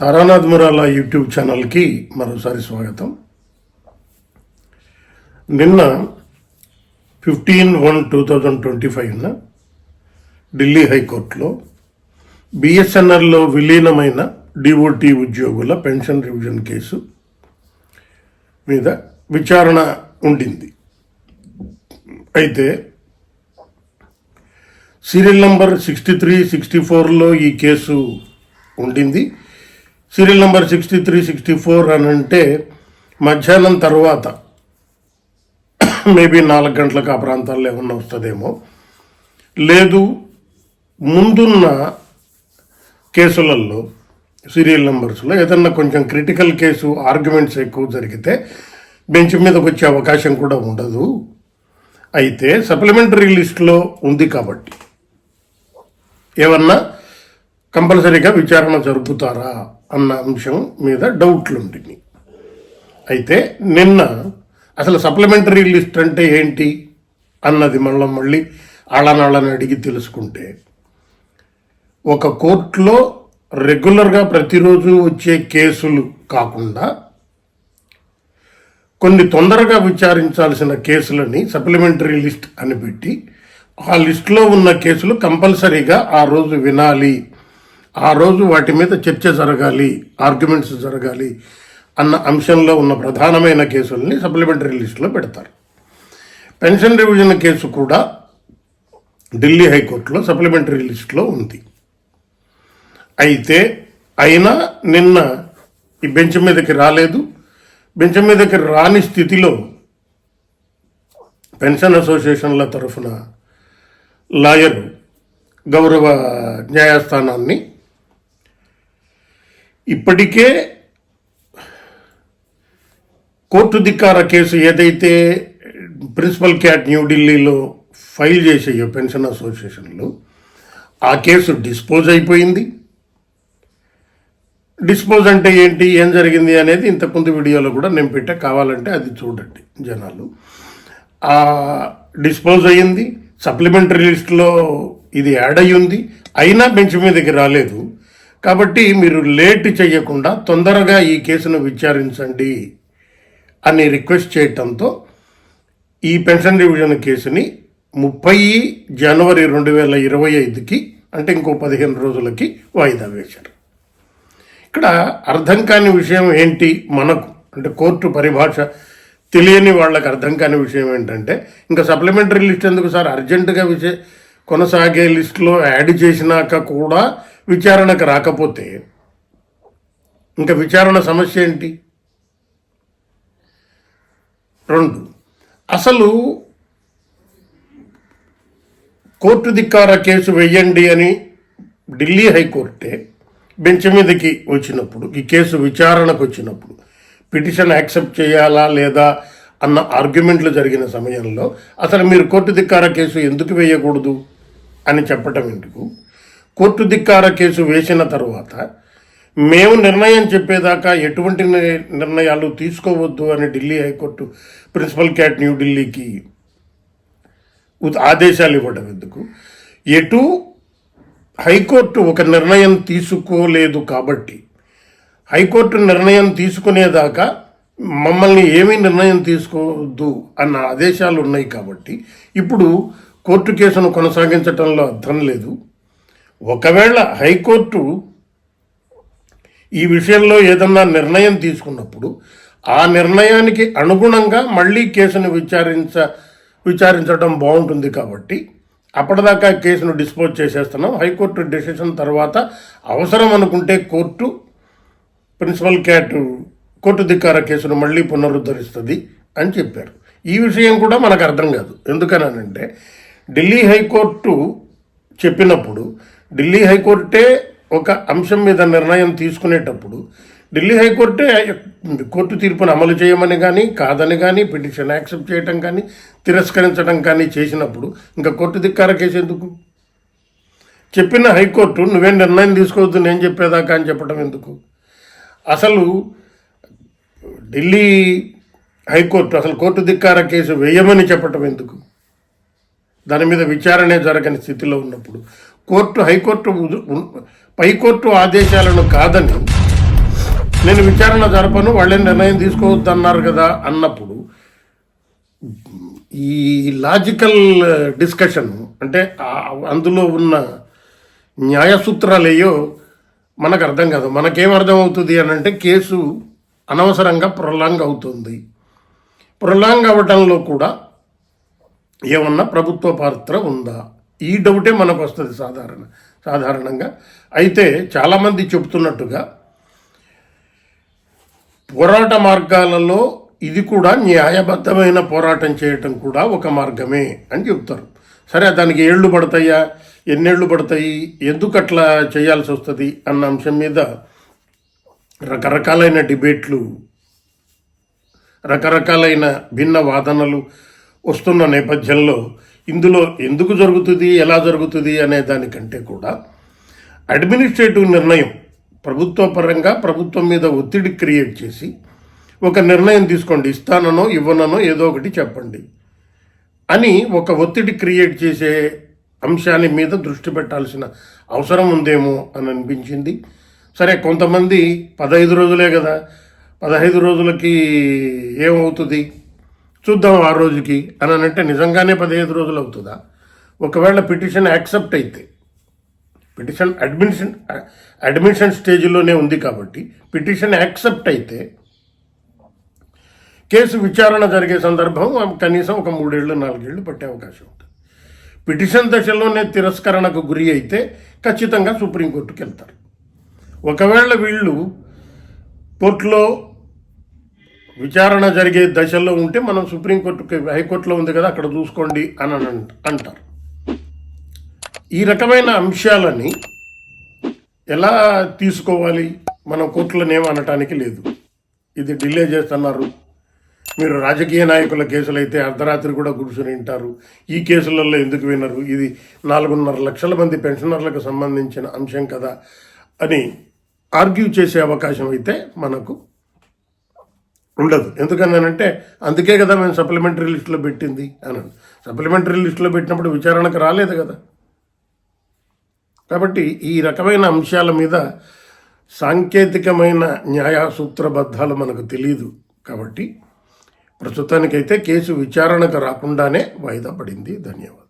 Taranath Murala YouTube ఛానల్కి మరోసారి స్వాగతం. నిన్న fifteen one two thousand twenty ఫైవ్న Delhi హైకోర్టులో బిఎస్ఎన్ఎల్లో విలీనమైన డిఓటి ఉద్యోగుల పెన్షన్ రివిజన్ కేసు మీద విచారణ ఉండింది. అయితే serial number sixty three sixty ఫోర్లో ఈ కేసు ఉండింది. Serial number sixty three sixty four అని అంటే మధ్యాహ్నం తర్వాత. మేబీ నాలుగు గంటలకు ఆ ప్రాంతాల్లో ఏమన్నా వస్తుందేమో. లేదు ముందున్న కేసులలో సీరియల్ నెంబర్స్లో ఏదన్నా కొంచెం క్రిటికల్ కేసు ఆర్గ్యుమెంట్స్ ఎక్కువ జరిగితే బెంచ్ మీదకి వచ్చే అవకాశం కూడా ఉండదు. అయితే సప్లిమెంటరీ లిస్ట్లో ఉంది కాబట్టి. ఏమన్నా కంపల్సరీగా విచారణ జరుపుతారా అన్న అంశం మీద డౌట్లు అయితే నిన్న అసలు సప్లిమెంటరీ లిస్ట్ అంటే ఏంటి అన్నది మళ్ళీ మళ్ళీ ఆళ్ళనాళ్ళని అడిగి తెలుసుకుంటే ఒక కోర్టులో రెగ్యులర్గా ప్రతిరోజు వచ్చే కేసులు కాకుండా కొన్ని తొందరగా విచారించాల్సిన కేసులని సప్లిమెంటరీ లిస్ట్ అని పెట్టి ఆ లిస్టులో ఉన్న కేసులు కంపల్సరీగా ఆ రోజు వినాలి ఆ రోజు వాటి మీద చర్చ జరగాలి ఆర్గ్యుమెంట్స్ జరగాలి అన్న అంశంలో ఉన్న ప్రధానమైన కేసుల్ని సప్లిమెంటరీ లిస్టులో పెడతారు. పెన్షన్ రివిజన్ కేసు కూడా ఢిల్లీ హైకోర్టులో సప్లిమెంటరీ లిస్టులో ఉంది. అయితే అయినా నిన్న ఈ బెంచ్ మీదకి రాలేదు. బెంచ్ మీదకి రాని స్థితిలో పెన్షన్ అసోసియేషన్ల తరఫున లాయర్ గౌరవ న్యాయస్థానాన్ని ఇప్పటికే కోర్టు ధిక్కార కేసు ఏదైతే ప్రిన్సిపల్ క్యాట్ న్యూఢిల్లీలో ఫైల్ చేసేయో పెన్షన్ అసోసియేషన్లో ఆ కేసు డిస్పోజ్ అయిపోయింది. డిస్పోజ్ అంటే ఏంటి ఏం జరిగింది అనేది ఇంతకుముందు వీడియోలో కూడా నేను పెట్టా. కావాలంటే అది చూడండి జనాలు. ఆ డిస్పోజ్ అయ్యింది. సప్లిమెంటరీ లిస్టులో ఇది యాడ్ అయ్యి ఉంది అయినా బెంచ్ మీదకి రాలేదు. కాబట్టి మీరు లేట్ చేయకుండా తొందరగా ఈ కేసును విచారించండి అని రిక్వెస్ట్ చేయటంతో ఈ పెన్షన్ రివిజన్ కేసుని ముప్పై జనవరి రెండు వేల ఇరవై ఐదుకి అంటే ఇంకో పదిహేను రోజులకి వాయిదా వేశారు. ఇక్కడ అర్థం కాని విషయం ఏంటి మనకు? అంటే కోర్టు పరిభాష తెలియని వాళ్ళకి అర్థం కాని విషయం ఏంటంటే ఇంకా సప్లిమెంటరీ లిస్ట్ ఎందుకు సార్? అర్జెంటుగా విషయ కొనసాగే లిస్టులో యాడ్ చేసినాక కూడా విచారణకు రాకపోతే ఇంకా విచారణ సమస్య ఏంటి? రెండు అసలు కోర్టు ధిక్కార కేసు వెయ్యండి అని ఢిల్లీ హైకోర్టే బెంచ్ మీదకి వచ్చినప్పుడు ఈ కేసు విచారణకు వచ్చినప్పుడు పిటిషన్ యాక్సెప్ట్ చేయాలా లేదా అన్న ఆర్గ్యుమెంట్లు జరిగిన సమయంలో అసలు మీరు కోర్టు ధిక్కార కేసు ఎందుకు వేయకూడదు అని చెప్పటం ఎందుకు? కోర్టు ధిక్కార కేసు వేసిన తర్వాత మేము నిర్ణయం చెప్పేదాకా ఎటువంటి ని- నిర్ణయాలు తీసుకోవద్దు అని Delhi high court principal CAT న్యూఢిల్లీకి ఉత్- ఆదేశాలు ఇవ్వడం ఎందుకు? ఎటు హైకోర్టు ఒక నిర్ణయం తీసుకోలేదు కాబట్టి హైకోర్టు నిర్ణయం తీసుకునేదాకా మమ్మల్ని ఏమీ నిర్ణయం తీసుకోవద్దు అన్న ఆదేశాలు ఉన్నాయి కాబట్టి ఇప్పుడు కోర్టు కేసును కొనసాగించటంలో అర్థం లేదు. ఒకవేళ హైకోర్టు ఈ విషయంలో ఏదన్నా నిర్ణయం తీసుకున్నప్పుడు ఆ నిర్ణయానికి అనుగుణంగా మళ్ళీ కేసును విచారించ విచారించడం బాగుంటుంది కాబట్టి అప్పటిదాకా కేసును డిస్పోజ్ చేసేస్తున్నాం. హైకోర్టు డెసిషన్ తర్వాత అవసరం అనుకుంటే కోర్టు ప్రిన్సిపల్ క్యాట్ కోర్టు ధిక్కార కేసును మళ్ళీ పునరుద్ధరిస్తుంది అని చెప్పారు. ఈ విషయం కూడా మనకు అర్థం కాదు. ఎందుకనంటే ఢిల్లీ హైకోర్టు చెప్పినప్పుడు ఢిల్లీ హైకోర్టే ఒక అంశం మీద నిర్ణయం తీసుకునేటప్పుడు ఢిల్లీ హైకోర్టే కోర్టు తీర్పును అమలు చేయమని కానీ కాదని కానీ పిటిషన్ యాక్సెప్ట్ చేయటం కానీ తిరస్కరించడం కానీ చేసినప్పుడు ఇంకా కోర్టు ధిక్కార కేసు ఎందుకు? చెప్పిన హైకోర్టు నువ్వేం నిర్ణయం తీసుకోవద్దు నేను చెప్పేదాకా అని చెప్పడం ఎందుకు? అసలు ఢిల్లీ హైకోర్టు అసలు కోర్టు ధిక్కార కేసు వేయమని చెప్పటం ఎందుకు? దాని మీద విచారణే జరగని స్థితిలో ఉన్నప్పుడు కోర్టు హైకోర్టు పైకోర్టు ఆదేశాలను కాదని నేను విచారణ జరపను వాళ్ళే నిర్ణయం తీసుకోవద్దన్నారు కదా అన్నప్పుడు ఈ లాజికల్ డిస్కషన్ అంటే అందులో ఉన్న న్యాయ సూత్రాలేయో మనకు అర్థం కాదు. మనకేం అర్థం అవుతుంది అని అంటే కేసు అనవసరంగా ప్రొలాంగ్ అవుతుంది. ప్రొలాంగ్ అవ్వటంలో కూడా ఏమన్నా ప్రభుత్వ పాత్ర ఉందా? ఈ డౌటే మనకు వస్తుంది సాధారణ సాధారణంగా. అయితే చాలామంది చెబుతున్నట్టుగా పోరాట మార్గాలలో ఇది కూడా న్యాయబద్ధమైన పోరాటం చేయటం కూడా ఒక మార్గమే అని చెప్తారు సరే దానికి ఏళ్ళు పడతాయా? ఎన్నేళ్ళు పడతాయి? ఎందుకు అట్లా చేయాల్సి వస్తుంది అన్న అంశం మీద రకరకాలైన డిబేట్లు రకరకాలైన భిన్న వాదనలు వస్తున్న నేపథ్యంలో ఇందులో ఎందుకు జరుగుతుంది ఎలా జరుగుతుంది అనే దానికంటే కూడా అడ్మినిస్ట్రేటివ్ నిర్ణయం ప్రభుత్వ పరంగా ప్రభుత్వం మీద ఒత్తిడి క్రియేట్ చేసి ఒక నిర్ణయం తీసుకోండి ఇస్తాననో ఇవ్వననో ఏదో ఒకటి చెప్పండి అని ఒక ఒత్తిడి క్రియేట్ చేసే అంశాన్ని మీద దృష్టి పెట్టాల్సిన అవసరం ఉందేమో అని అనిపించింది. సరే కొంతమంది పదహైదు రోజులే కదా పదహైదు రోజులకి ఏమవుతుంది? చూద్దాం ఆ రోజుకి అని అంటే నిజంగానే పదిహేను రోజులు అవుతుందా? ఒకవేళ పిటిషన్ యాక్సెప్ట్ అయితే పిటిషన్ అడ్మిషన్ అడ్మిషన్ స్టేజ్లోనే ఉంది కాబట్టి పిటిషన్ యాక్సెప్ట్ అయితే కేసు విచారణ జరిగే సందర్భం కనీసం ఒక మూడేళ్ళు నాలుగేళ్ళు పట్టే అవకాశం ఉంటుంది. పిటిషన్ దశలోనే తిరస్కరణకు గురి అయితే ఖచ్చితంగా సుప్రీంకోర్టుకి వెళ్తారు. ఒకవేళ వీళ్ళు కోర్టులో విచారణ జరిగే దశల్లో ఉంటే మనం సుప్రీంకోర్టుకి హైకోర్టులో ఉంది కదా అక్కడ చూసుకోండి అని అంటారు. ఈ రకమైన అంశాలని ఎలా తీసుకోవాలి? మనం కోర్టులను ఏమనటానికి లేదు. ఇది డిలే చేస్తున్నారు. మీరు రాజకీయ నాయకుల కేసులు అయితే అర్ధరాత్రి కూడా కూర్చుని వింటారు. ఈ కేసులలో ఎందుకు వినరు? ఇది నాలుగున్నర లక్షల మంది పెన్షనర్లకు సంబంధించిన అంశం కదా అని ఆర్గ్యూ చేసే అవకాశం అయితే మనకు ఉండదు. ఎందుకన్నానంటే అందుకే కదా మేము సప్లిమెంటరీ లిస్టులో పెట్టింది అని. సప్లిమెంటరీ లిస్టులో పెట్టినప్పుడు విచారణకు రాలేదు కదా. కాబట్టి ఈ రకమైన అంశాల మీద సాంకేతికమైన న్యాయ సూత్రబద్ధాలు మనకు తెలియదు కాబట్టి ప్రస్తుతానికైతే కేసు విచారణకు రాకుండానే వాయిదా పడింది. ధన్యవాదాలు.